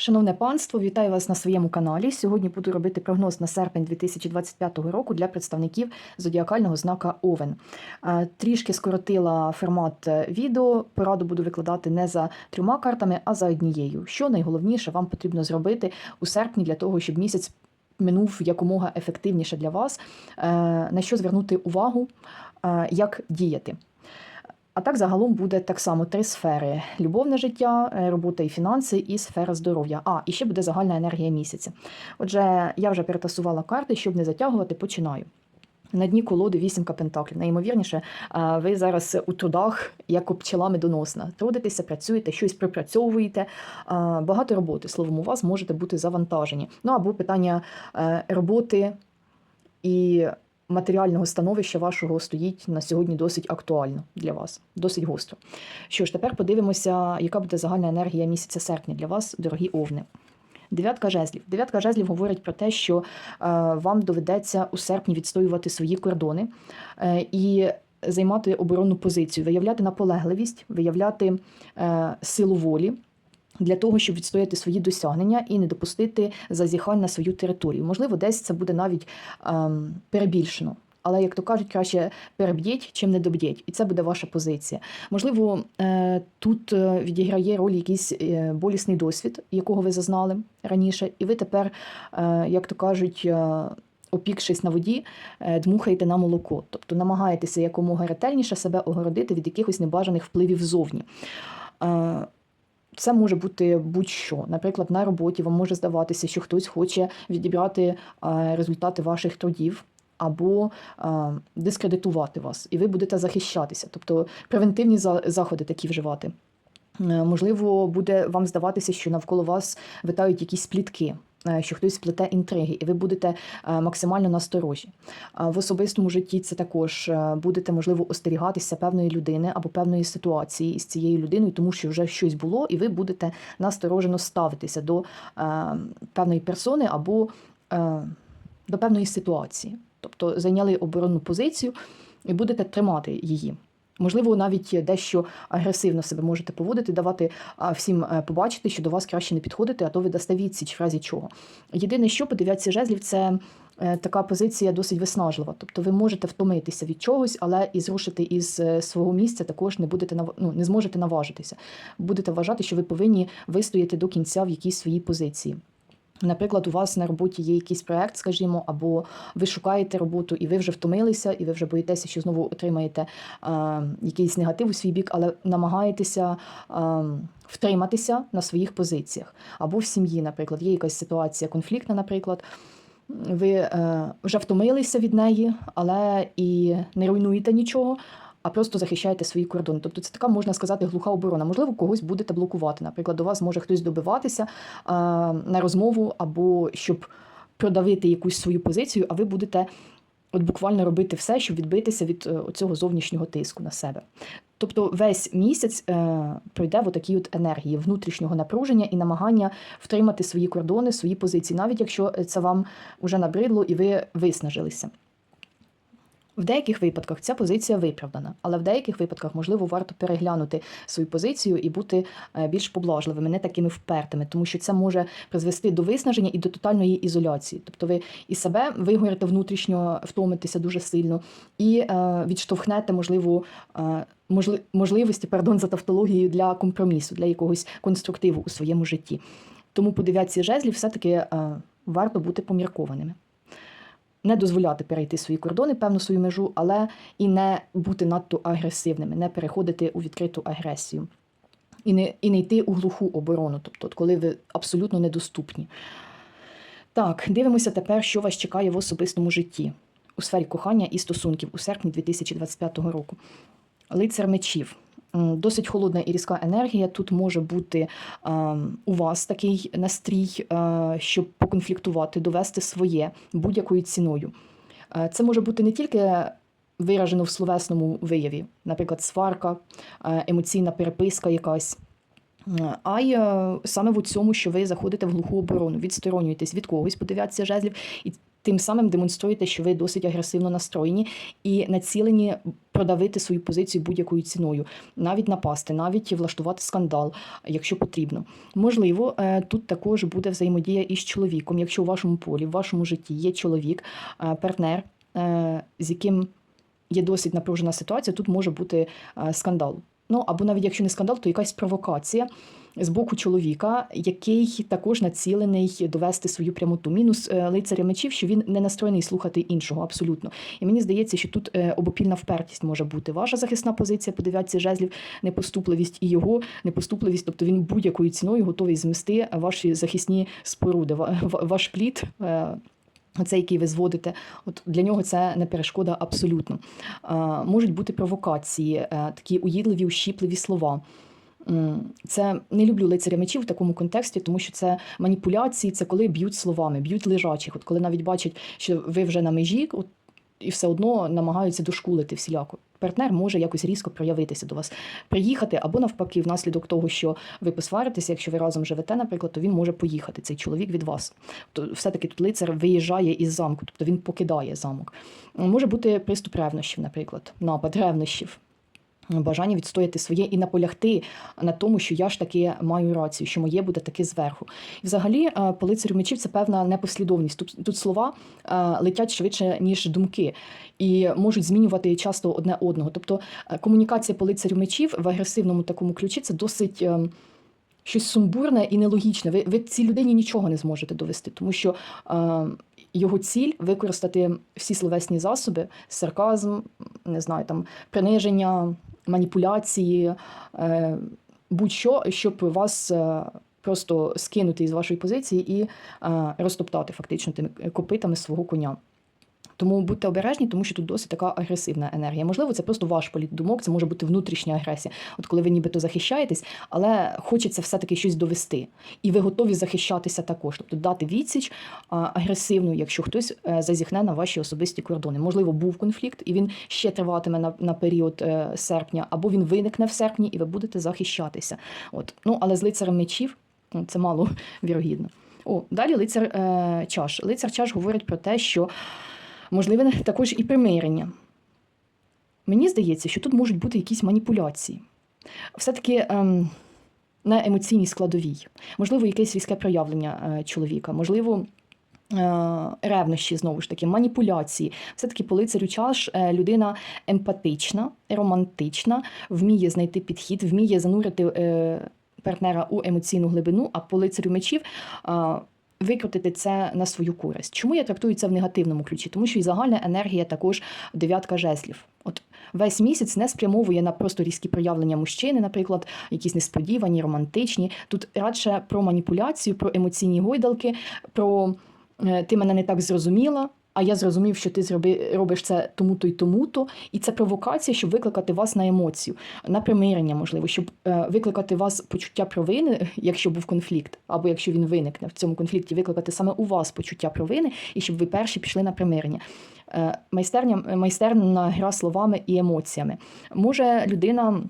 Шановне панство, вітаю вас на своєму каналі. Сьогодні буду робити прогноз на серпень 2025 року для представників зодіакального знака Овен. Е, Трішки скоротила формат е, відео. Пораду буду викладати не за трьома картами, а за однією. Що найголовніше вам потрібно зробити у серпні для того, щоб місяць минув якомога ефективніше для вас, е, на що звернути увагу, як діяти. А так загалом буде так само три сфери: любовне життя, е, робота і фінанси, і сфера здоров'я. А, і ще буде загальна енергія місяця. Отже, я вже перетасувала карти, щоб не затягувати, починаю. На дні колоди вісімка пентаклів. Найімовірніше, е, ви зараз у трудах, як пчела медоносна. Трудитеся, працюєте, щось припрацьовуєте. Е, Багато роботи. Словом, у вас можете бути завантажені. Ну або питання роботи і матеріального становища вашого стоїть на сьогодні досить актуально для вас, досить гостро. Що ж, тепер подивимося, яка буде загальна енергія місяця серпня для вас, дорогі овни. Дев'ятка жезлів. Дев'ятка жезлів говорить про те, що е, вам доведеться у серпні відстоювати свої кордони е, і займати оборонну позицію, виявляти наполегливість, виявляти е, силу волі. Для того щоб відстояти свої досягнення і не допустити зазіхань на свою територію. Можливо, десь це буде навіть ем, перебільшено. Але, як то кажуть, краще переб'єть, чим не доб'єть. І це буде ваша позиція. Можливо, е, тут е, відіграє роль якийсь е, болісний досвід, якого ви зазнали раніше, і ви тепер, як то кажуть, опікшись на воді, дмухаєте на молоко. Тобто намагаєтеся якомога ретельніше себе огородити від якихось небажаних впливів ззовні. Це може бути будь-що. Наприклад, на роботі вам може здаватися, що хтось хоче відібрати е, результати ваших трудів. Або е, дискредитувати вас, і ви будете захищатися, тобто превентивні за- заходи такі вживати. Е, Можливо, буде вам здаватися, що навколо вас витають якісь плітки, що хтось сплете інтриги, і ви будете е, максимально насторожі. В особистому житті це також е, будете, можливо, остерігатися певної людини або певної ситуації із цією людиною, тому що вже щось було, і ви будете насторожено ставитися до е, певної персони або е, до певної ситуації. Тобто зайняли оборонну позицію і будете тримати її. Можливо, навіть дещо агресивно себе можете поводити, давати всім е, побачити, що до вас краще не підходити, а то ви дасте відсіч в разі чого. Єдине, що по жезлів, це е, така позиція досить виснажлива. Тобто ви можете втомитися від чогось, але і зрушити із е, свого місця також не будете ну, не зможете наважитися. Будете вважати, що ви повинні вистояти до кінця в якійсь своїй позиції. Наприклад, у вас на роботі є якийсь проект, скажімо, або ви шукаєте роботу, і ви вже втомилися, і ви вже боїтеся, що знову отримаєте е, якийсь негатив у свій бік, але намагаєтеся е, втриматися на своїх позиціях. Або в сім'ї, наприклад, є якась ситуація конфліктна, наприклад. Ви е, вже втомилися від неї, але і не руйнуєте нічого, а просто захищаєте свої кордони. Тобто це така, можна сказати, глуха оборона. Можливо, когось будете блокувати. Наприклад, до вас може хтось добиватися на розмову або щоб продавити якусь свою позицію, а ви будете от буквально робити все, щоб відбитися від е, цього зовнішнього тиску на себе. Тобто весь місяць е, пройде в отакій от енергії внутрішнього напруження і намагання втримати свої кордони, свої позиції, навіть якщо це вам уже набридло і ви виснажилися. В деяких випадках ця позиція виправдана, але в деяких випадках, можливо, варто переглянути свою позицію і бути е, більш поблажливими, не такими впертими, тому що це може призвести до виснаження і до тотальної ізоляції. Тобто ви і себе вигорите внутрішньо, втомитеся дуже сильно, і е, відштовхнете, можливо, е, можли, можливості, пардон, за тавтологією для компромісу, для якогось конструктиву у своєму житті. Тому по дев'ятці жезлів все-таки варто бути поміркованими не дозволяти перейти свої кордони, певну свою межу, але і не бути надто агресивними, не переходити у відкриту агресію. І не, і не йти у глуху оборону, тобто, коли ви абсолютно недоступні. Так, дивимося тепер, що вас чекає в особистому житті у сфері кохання і стосунків у серпні 2025 року. Лицар мечів. Досить холодна і різка енергія. Тут може бути е, у вас такий настрій, е, щоб поконфліктувати, довести своє будь-якою ціною. Е, це може бути не тільки виражено в словесному вияві, наприклад, сварка, е, емоційна переписка якась. А й е, саме в цьому, що ви заходите в глуху оборону, відсторонюєтесь від когось, по жезлів, і тим самим демонструєте, що ви досить агресивно настроєні і націлені продавити свою позицію будь-якою ціною, навіть напасти, навіть влаштувати скандал, якщо потрібно. Можливо, е, тут також буде взаємодія із чоловіком, якщо у вашому полі, в вашому житті є чоловік, е, партнер, е, з яким є досить напружена ситуація, тут може бути скандал. Ну або навіть якщо не скандал, то якась провокація з боку чоловіка, який також націлений довести свою прямоту. Мінус е, лицаря мечів, що він не настроєний слухати іншого абсолютно. І мені здається, що тут е, обопільна впертість може бути. Ваша захисна позиція по дев'ятці жезлів, непоступливість і його непоступливість, тобто він будь-якою ціною готовий змести ваші захисні споруди, ва- ва- ваш плід. е, Оце, який ви зводите, от для нього це не перешкода абсолютно. Можуть бути провокації, такі уїдливі, ущіпливі слова. Це не люблю лицаря мечів в такому контексті, тому що це маніпуляції, це коли б'ють словами, б'ють лежачих. От коли навіть бачать, що ви вже на межі, от, і все одно намагаються дошкулити всіляко. Партнер може якось різко проявитися до вас, приїхати, або навпаки, внаслідок того, що ви посваритеся, якщо ви разом живете, наприклад, то він може поїхати, цей чоловік від вас. То все-таки тут лицар виїжджає із замку, тобто він покидає замок. Може бути приступ ревнощів, наприклад, напад ревнощів. Бажання відстояти своє і наполягти на тому, що я ж таки маю рацію, що моє буде таки зверху. І взагалі, е, по лицарю мечів це певна непослідовність. Тут, тут слова е, летять швидше, ніж думки, і можуть змінювати часто одне одного. Тобто е, комунікація по лицарю мечів в агресивному такому ключі це досить. Щось сумбурне і нелогічне. Ви, ви цій людині нічого не зможете довести, тому що е, його ціль використати всі словесні засоби, сарказм, не знаю, там приниження, маніпуляції, е, будь-що, щоб вас е, просто скинути із вашої позиції і е, розтоптати фактично тими копитами свого коня. Тому будьте обережні, тому що тут досить така агресивна енергія. Можливо, це просто ваш політ думок, це може бути внутрішня агресія. От коли ви нібито захищаєтесь, але хочеться все-таки щось довести. І ви готові захищатися також, тобто дати відсіч агресивну, якщо хтось е, зазіхне на ваші особисті кордони. Можливо, був конфлікт, і він ще триватиме на, на період е, серпня, або він виникне в серпні, і ви будете захищатися. От. Ну, але з лицарем мечів це мало вірогідно. О, далі лицар е, чаш. Лицар чаш говорить про те, що можливе також і примирення. Мені здається, що тут можуть бути якісь маніпуляції. Все-таки ем, на емоційній складовій. Можливо, якесь різке проявлення е, чоловіка, можливо. е, Ревнощі, знову ж таки, маніпуляції. Все-таки по лицарю чаш е, людина емпатична, романтична, вміє знайти підхід, вміє занурити е, партнера у емоційну глибину, а по лицарю мечів е, викрутити це на свою користь. Чому я трактую це в негативному ключі? Тому що і загальна енергія також дев'ятка жезлів. От весь місяць не спрямовує на просто різкі проявлення мужчини, наприклад, якісь несподівані, романтичні. Тут радше про маніпуляцію, про емоційні гойдалки, про е, ти мене не так зрозуміла. А я зрозумів, що ти зроби, робиш це тому-то й тому-то, і це провокація, щоб викликати вас на емоцію, на примирення, можливо, щоб е, викликати вас почуття провини, якщо був конфлікт, або якщо він виникне в цьому конфлікті, викликати саме у вас почуття провини, і щоб ви перші пішли на примирення. Е, майстерня, майстерна гра словами і емоціями. Може людина.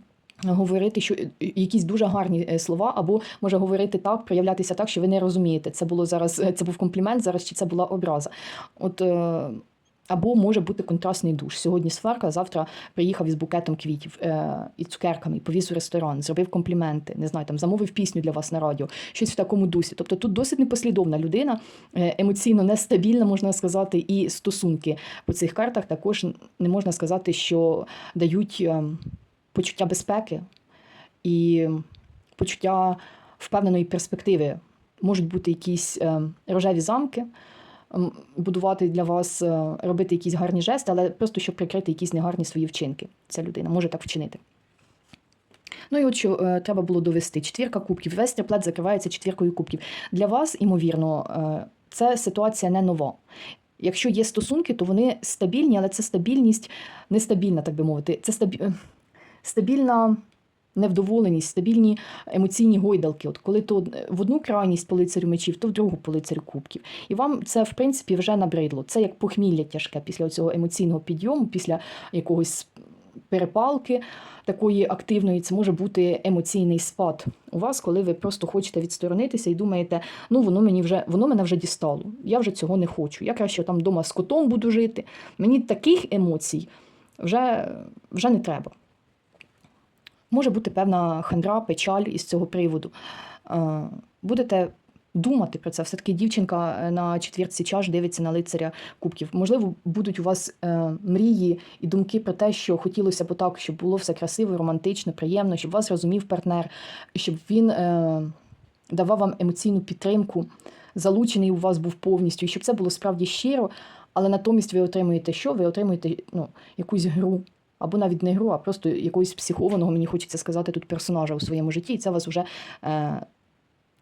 Говорити, що е, якісь дуже гарні е, слова, або може говорити так, проявлятися так, що ви не розумієте. Це було зараз, це був комплімент зараз, чи це була образа. От е, або може бути контрастний душ. Сьогодні сварка, завтра приїхав із букетом квітів е, і цукерками, повіз у ресторан, зробив компліменти, не знаю, там замовив пісню для вас на радіо, щось в такому дусі. Тобто тут досить непослідовна людина, е, емоційно нестабільна, можна сказати, і стосунки по цих картах також не можна сказати, що дають е, почуття безпеки і почуття впевненої перспективи. Можуть бути якісь е, рожеві замки, будувати для вас, е, робити якісь гарні жести, але просто щоб прикрити якісь негарні свої вчинки. Ця людина може так вчинити. Ну і от що е, треба було довести: четвірка кубків. Весь триплет закривається четвіркою кубків. Для вас, імовірно, е, це ситуація не нова. Якщо є стосунки, то вони стабільні, але це стабільність нестабільна, так би мовити. Це стабі... стабільна невдоволеність, стабільні емоційні гойдалки. От коли то в одну крайність по лицарю мечів, то в другу по лицарю кубків. І вам це, в принципі, вже набридло. Це як похмілля тяжке після цього емоційного підйому, після якогось перепалки такої активної, це може бути емоційний спад у вас, коли ви просто хочете відсторонитися і думаєте, ну воно мені вже воно мене вже дістало. Я вже цього не хочу. Я краще там вдома з котом буду жити. Мені таких емоцій вже, вже не треба. Може бути певна хандра, печаль із цього приводу. Е, Будете думати про це. Все-таки дівчинка е, на четвірці чаш дивиться на лицаря кубків. Можливо, будуть у вас е, мрії і думки про те, що хотілося б так, щоб було все красиво, романтично, приємно, щоб вас розумів партнер, щоб він давав вам емоційну підтримку, залучений у вас був повністю, і щоб це було справді щиро, але натомість ви отримуєте що? Ви отримуєте ну, якусь гру. Або навіть не гру, а просто якогось психованого, мені хочеться сказати, тут персонажа у своєму житті, і це вас вже е,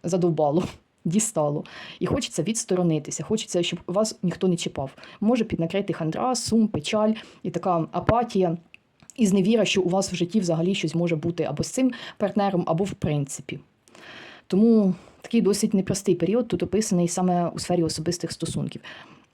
задовбало, дістало. І хочеться відсторонитися, хочеться, щоб вас ніхто не чіпав. Може піднакрити хандра, сум, печаль і така апатія. І зневіра, що у вас в житті взагалі щось може бути або з цим партнером, або в принципі. Тому такий досить непростий період тут описаний саме у сфері особистих стосунків.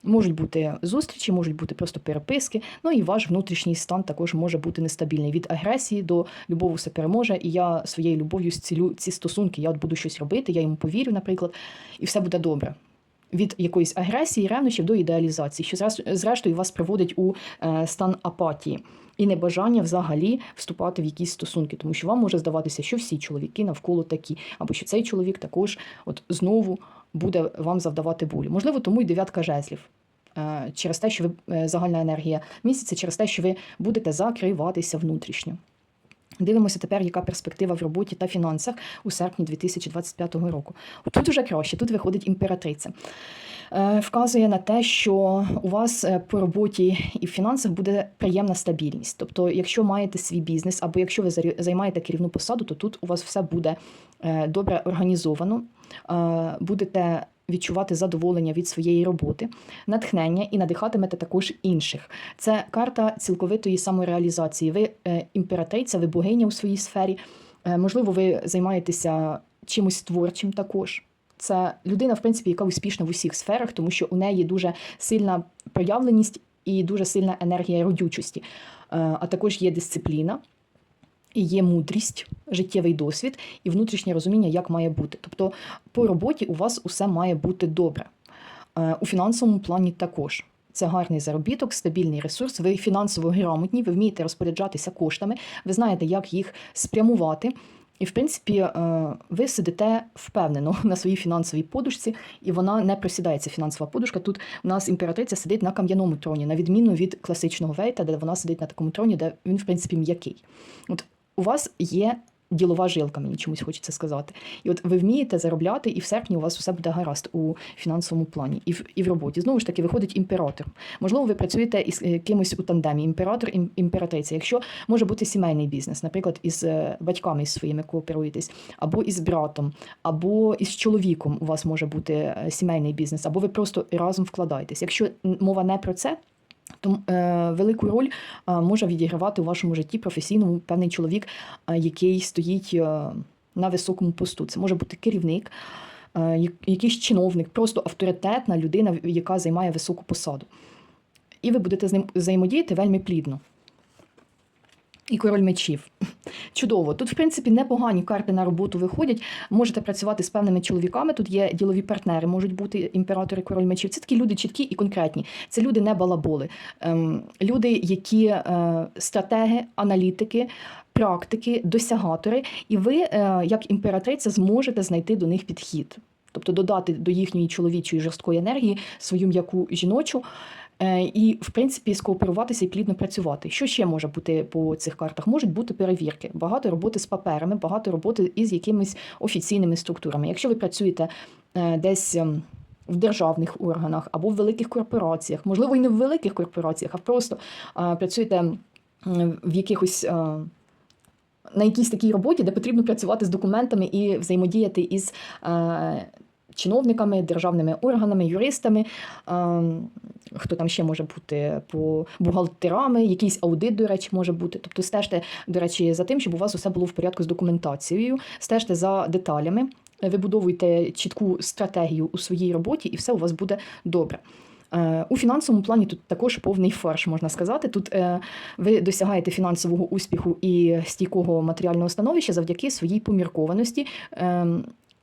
Можуть бути зустрічі, можуть бути просто переписки. Ну і ваш внутрішній стан також може бути нестабільний від агресії до любові все переможе. І я своєю любов'ю зцілю ці стосунки. Я от буду щось робити, я йому повірю, наприклад, і все буде добре. Від якоїсь агресії, ревнощів до ідеалізації, що зрештою вас приводить у е, стан апатії і небажання взагалі вступати в якісь стосунки, тому що вам може здаватися, що всі чоловіки навколо такі, або що цей чоловік також от знову буде вам завдавати болю. Можливо, тому й дев'ятка жезлів. Е, Через те, що ви е, загальна енергія місяця, через те, що ви будете закриватися внутрішньо. Дивимося тепер, яка перспектива в роботі та фінансах у серпні 2025 року. Тут уже краще, тут виходить імператриця. Е, Вказує на те, що у вас е, по роботі і в фінансах буде приємна стабільність. Тобто, якщо маєте свій бізнес, або якщо ви займаєте керівну посаду, то тут у вас все буде е, добре організовано, будете відчувати задоволення від своєї роботи, натхнення і надихатимете також інших. Це карта цілковитої самореалізації. Ви е, імператриця, ви богиня у своїй сфері. Е, Можливо, ви займаєтеся чимось творчим також. Це людина, в принципі, яка успішна в усіх сферах, тому що у неї дуже сильна проявленість і дуже сильна енергія родючості. Е, А також є дисципліна, є мудрість, життєвий досвід і внутрішнє розуміння, як має бути. Тобто по роботі у вас усе має бути добре. Е, У фінансовому плані також. Це гарний заробіток, стабільний ресурс. Ви фінансово грамотні, ви вмієте розпоряджатися коштами, ви знаєте, як їх спрямувати. І, в принципі, е, ви сидите впевнено на своїй фінансовій подушці, і вона не просідається фінансова подушка. Тут у нас імператриця сидить на кам'яному троні, на відміну від класичного вейта, де вона сидить на такому троні, де він, в принципі, м'який. От у вас є ділова жилка, мені чомусь хочеться сказати. І от ви вмієте заробляти, і в серпні у вас все буде гаразд у фінансовому плані і в, і в роботі. Знову ж таки, виходить імператор. Можливо, ви працюєте із е, кимось у тандемі. Імператор, ім- імператриця. Якщо може бути сімейний бізнес, наприклад, із е, батьками із своїми кооперуєтесь, або із братом, або із чоловіком у вас може бути е, сімейний бізнес, або ви просто разом вкладаєтесь. Якщо мова не про це. То е, велику роль е, може відігравати у вашому житті професійному певний чоловік, е, який стоїть на високому посту. Це може бути керівник, якийсь чиновник, просто авторитетна людина, яка займає високу посаду. І ви будете з ним взаємодіяти вельми плідно. І король мечів. Чудово. Тут, в принципі, непогані карти на роботу виходять. Можете працювати з певними чоловіками. Тут є ділові партнери, можуть бути імператори, король мечів. Це такі люди чіткі і конкретні. Це люди не балаболи. Ем, люди, які е, стратеги, аналітики, практики, досягатори. І ви, е, як імператриця, зможете знайти до них підхід. Тобто додати до їхньої чоловічої жорсткої енергії свою м'яку жіночу. Е, І, в принципі, скооперуватися і плідно працювати. Що ще може бути по цих картах? Можуть бути перевірки, багато роботи з паперами, багато роботи із якимись офіційними структурами. Якщо ви працюєте е, десь ем, в державних органах або в великих корпораціях, можливо, і не в великих корпораціях, а просто е, працюєте в якихось. е, На якійсь такій роботі, де потрібно працювати з документами і взаємодіяти із е, чиновниками, державними органами, юристами, е, хто там ще може бути по бухгалтерами, якийсь аудит, до речі, може бути. Тобто стежте, до речі, за тим, щоб у вас усе було в порядку з документацією, стежте за деталями, вибудовуйте чітку стратегію у своїй роботі, і все у вас буде добре. Е, У фінансовому плані тут також повний фарш, можна сказати. Тут е, ви досягаєте фінансового успіху і стійкого матеріального становища завдяки своїй поміркованості, е,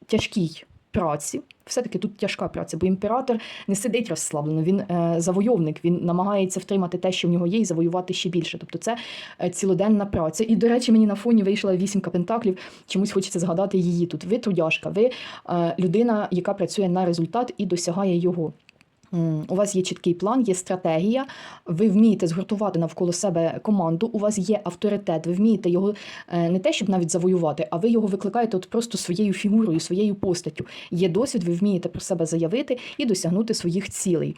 тяжкій праці. Все-таки тут тяжка праця, бо імператор не сидить розслаблено, він е, завойовник, він намагається втримати те, що в нього є, і завоювати ще більше. Тобто це е, цілоденна праця. І, до речі, мені на фоні вийшла вісімка пентаклів. Чомусь хочеться згадати її тут. Ви трудяшка, ви е, людина, яка працює на результат і досягає його. У вас є чіткий план, є стратегія, ви вмієте згуртувати навколо себе команду, у вас є авторитет, ви вмієте його е, не те, щоб навіть завоювати, а ви його викликаєте от просто своєю фігурою, своєю постаттю. Є досвід, ви вмієте про себе заявити і досягнути своїх цілей.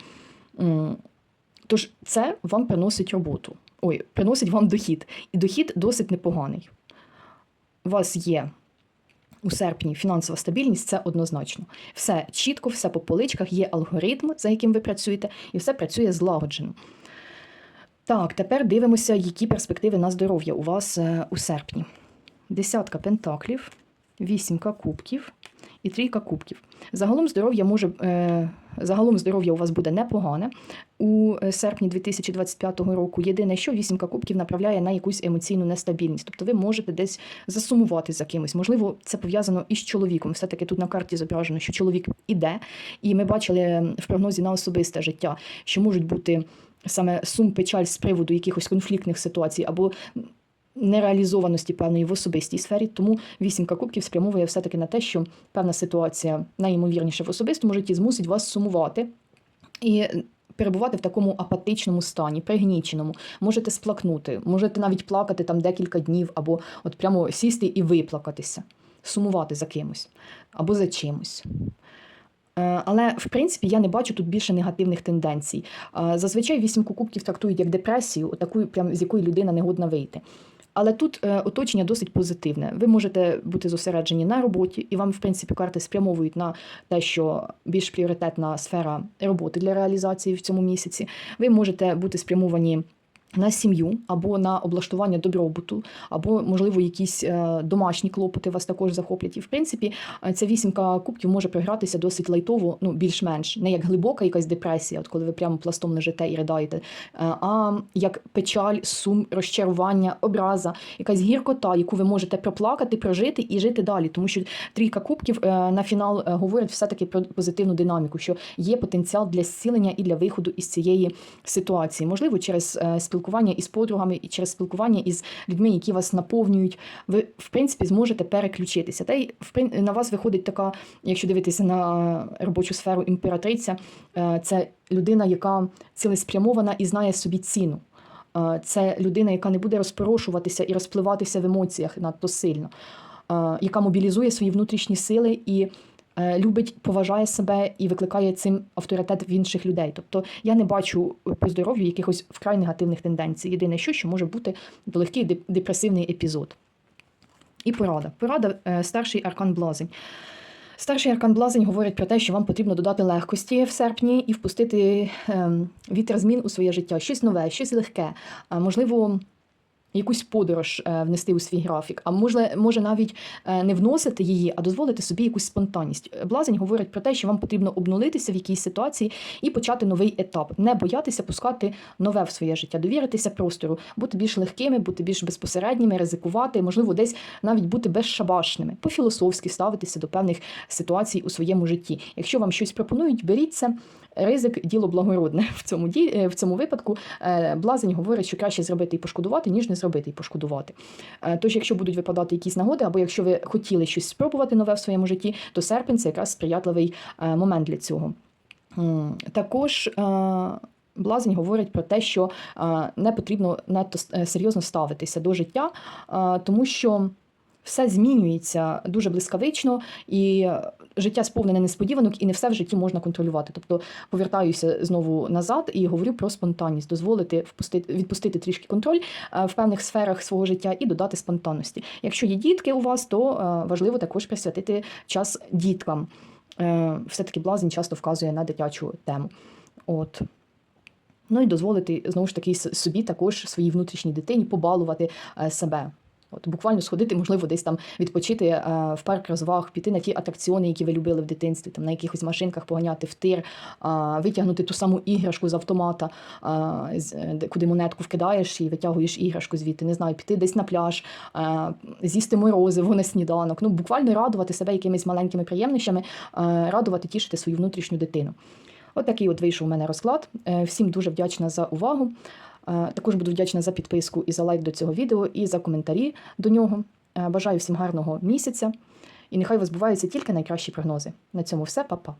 Тож це вам приносить роботу. Ой, приносить вам дохід. І дохід досить непоганий. У вас є у серпні фінансова стабільність це однозначно. Все чітко, все по поличках, є алгоритм, за яким ви працюєте, і все працює злагоджено. Так, тепер дивимося, які перспективи на здоров'я у вас е, у серпні. Десятка пентаклів, вісімка кубків і трійка кубків. Загалом здоров'я може е, загалом здоров'я у вас буде непогане у е, серпні 2025 року. Єдине, що вісімка кубків направляє на якусь емоційну нестабільність. Тобто ви можете десь засумувати за кимось. Можливо, це пов'язано із чоловіком. Все-таки тут на карті зображено, що чоловік іде, і ми бачили в прогнозі на особисте життя, що можуть бути саме сум, печаль з приводу якихось конфліктних ситуацій або нереалізованості певної в особистій сфері. Тому вісімка кубків спрямовує все-таки на те, що певна ситуація, найімовірніше в особистому житті, змусить вас сумувати. І перебувати в такому апатичному стані, пригніченому, можете сплакнути, можете навіть плакати там декілька днів, або от прямо сісти і виплакатися, сумувати за кимось або за чимось. Е, Але в принципі я не бачу тут більше негативних тенденцій. Е, Зазвичай вісімку кубків трактують як депресію, таку, прям з якої людина не годна вийти. Але тут е, оточення досить позитивне. Ви можете бути зосереджені на роботі, і вам, в принципі, карти спрямовують на те, що більш пріоритетна сфера роботи для реалізації в цьому місяці. Ви можете бути спрямовані. На сім'ю або на облаштування добробуту, або, можливо, якісь е, домашні клопоти вас також захоплять. І в принципі, е, ця вісімка кубків може програтися досить лайтово, ну більш-менш не як глибока якась депресія, от коли ви прямо пластом лежите і riдаєте, е, а як печаль, сум, розчарування, образа, якась гіркота, яку ви можете проплакати, прожити і жити далі. Тому що трійка кубків на фінал говорить все-таки про позитивну динаміку, що є потенціал для зцілення і для виходу із цієї ситуації. Можливо, через е, спілкування із подругами і через спілкування із людьми, які вас наповнюють, ви в принципі зможете переключитися. Та й на вас виходить така, якщо дивитися на робочу сферу імператриця, е, це людина, яка цілеспрямована і знає собі ціну. Е, Це людина, яка не буде розпорошуватися і розпливатися в емоціях надто сильно, е, яка мобілізує свої внутрішні сили і любить, поважає себе і викликає цим авторитет в інших людей. Тобто я не бачу по здоров'ю якихось вкрай негативних тенденцій. Єдине, що, що може бути легкий депресивний епізод. І порада. Порада е, старший аркан блазень. Старший аркан блазень говорить про те, що вам потрібно додати легкості в серпні і впустити ем, вітер змін у своє життя. Щось нове, щось легке. Можливо, якусь подорож е, внести у свій графік, а може, може навіть е, не вносити її, а дозволити собі якусь спонтанність. Блазень говорить про те, що вам потрібно обнулитися в якійсь ситуації і почати новий етап, не боятися пускати нове в своє життя, довіритися простору, бути більш легкими, бути більш безпосередніми, ризикувати, можливо, десь навіть бути безшабашними, по-філософськи ставитися до певних ситуацій у своєму житті. Якщо вам щось пропонують, беріть це. Ризик діло благородне в цьому ді... е, в цьому випадку. е, Блазень говорить, що краще зробити і пошкодувати, ніж не зробити і пошкодувати. Е, Тож, якщо будуть випадати якісь нагоди, або якщо ви хотіли щось спробувати нове в своєму житті, то серпень це якраз сприятливий момент для цього. Також. Блазень говорить про те, що не потрібно надто серйозно ставитися до життя, тому що все змінюється дуже блискавично, і життя сповнене несподіванок, і не все в житті можна контролювати. Тобто повертаюся знову назад і говорю про спонтанність, дозволити впустити відпустити трішки контроль е, в певних сферах свого життя і додати спонтанності. Якщо є дітки у вас, то е, важливо також присвятити час діткам. Е, Все-таки блазень часто вказує на дитячу тему. От. Ну і дозволити знову ж таки собі також своїй внутрішній дитині побалувати себе. От буквально сходити, можливо, десь там відпочити е, в парк розваг, піти на ті атракціони, які ви любили в дитинстві, там на якихось машинках поганяти в тир, витягнути ту саму іграшку з автомата, е, куди монетку вкидаєш і витягуєш іграшку звідти. Не знаю, піти десь на пляж, з'їсти морозиво на сніданок. Ну, буквально радувати себе якимись маленькими приємнощами, радувати, тішити свою внутрішню дитину. От такий от вийшов у мене розклад. Е, Всім дуже вдячна за увагу. Е, Також буду вдячна за підписку і за лайк до цього відео, і за коментарі до нього. Е, Бажаю всім гарного місяця. І нехай вас збуваються тільки найкращі прогнози. На цьому все, па-па.